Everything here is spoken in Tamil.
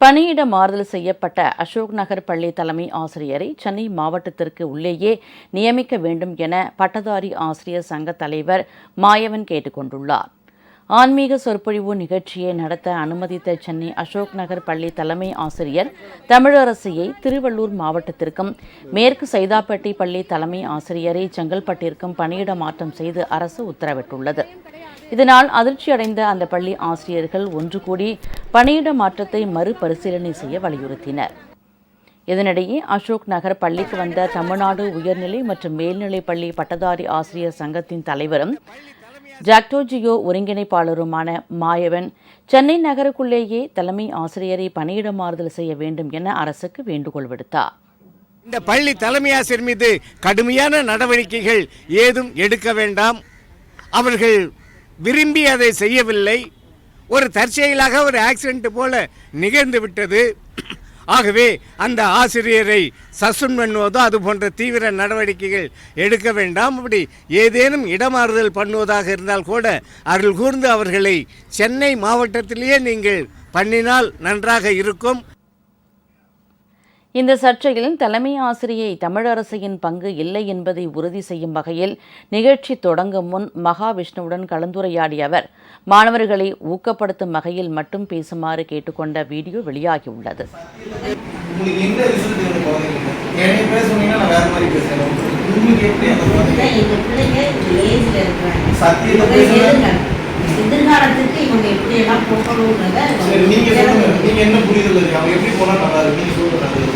பணியிட மாறுதல் செய்யப்பட்ட அசோக் நகர் பள்ளி தலைமை ஆசிரியரை சென்னை மாவட்டத்திற்கு உள்ளேயே நியமிக்க வேண்டும் என பட்டதாரி ஆசிரியர் சங்க தலைவர் மாயவன் கேட்டுக்கொண்டுள்ளார். ஆன்மீக சொற்பொழிவு நிகழ்ச்சியை நடத்த அனுமதித்த சென்னை அசோக் நகர் பள்ளி தலைமை ஆசிரியர் தமிழரசியை திருவள்ளூர் மாவட்டத்திற்கும் மேற்கு சைதாப்பேட்டை பள்ளி தலைமை ஆசிரியரை செங்கல்பட்டிற்கும் பணியிட மாற்றம் செய்து அரசு உத்தரவிட்டுள்ளது. இதனால் அதிர்ச்சியடைந்த அந்த பள்ளி ஆசிரியர்கள் ஒன்று கூடி பணியிட மாற்றத்தை மறுபரிசீலனை செய்ய வலியுறுத்தினர். இதனிடையே அசோக் நகர் பள்ளிக்கு வந்த தமிழ்நாடு உயர்நிலை மற்றும் மேல்நிலைப் பள்ளி பட்டதாரி ஆசிரியர் சங்கத்தின் தலைவரும் ஜாக்டோஜியோ ஒருங்கிணைப்பாளருமான மாயவன் சென்னை நகருக்குள்ளேயே தலைமை ஆசிரியரை பணியிட மாறுதல் செய்ய வேண்டும் என அரசுக்கு வேண்டுகோள் விடுத்தார். இந்த பள்ளி தலைமை ஆசிரியர் மீது கடுமையான நடவடிக்கைகள் ஏதும் எடுக்க வேண்டாம். அவர்கள் விரும்பி அதை செய்யவில்லை. ஒரு தற்செயலாக ஒரு ஆக்சிடென்ட் போல நிகழ்ந்து விட்டது. ஆகவே அந்த ஆசிரியரை சஸ்பெண்ட் பண்ணுவதோ அது போன்ற தீவிர நடவடிக்கைகள் எடுக்க வேண்டாம். அப்படி ஏதேனும் இடமாறுதல் பண்ணுவதாக இருந்தால் கூட அருள் கூர்ந்து அவர்களை சென்னை மாவட்டத்திலேயே நீங்கள் பண்ணினால் நன்றாக இருக்கும். இந்த சர்ச்சையில் தலைமை ஆசிரியை தமிழரசியின் பங்கு இல்லை என்பதை உறுதி செய்யும் வகையில் நிகழ்ச்சி தொடங்கும் முன் மகாவிஷ்ணுவுடன் கலந்துரையாடிய அவர் மாணவர்களை ஊக்கப்படுத்தும் வகையில் மட்டும் பேசுமாறு கேட்டுக்கொண்ட வீடியோ வெளியாகியுள்ளது. எதிர்காலத்துக்கு இவங்க எப்படி எல்லாம் போகணுன்றத சரி நீங்க என்ன புரிதல் அவங்க எப்படி போனா நல்லா இருக்கு. நீங்க சொல்லுங்க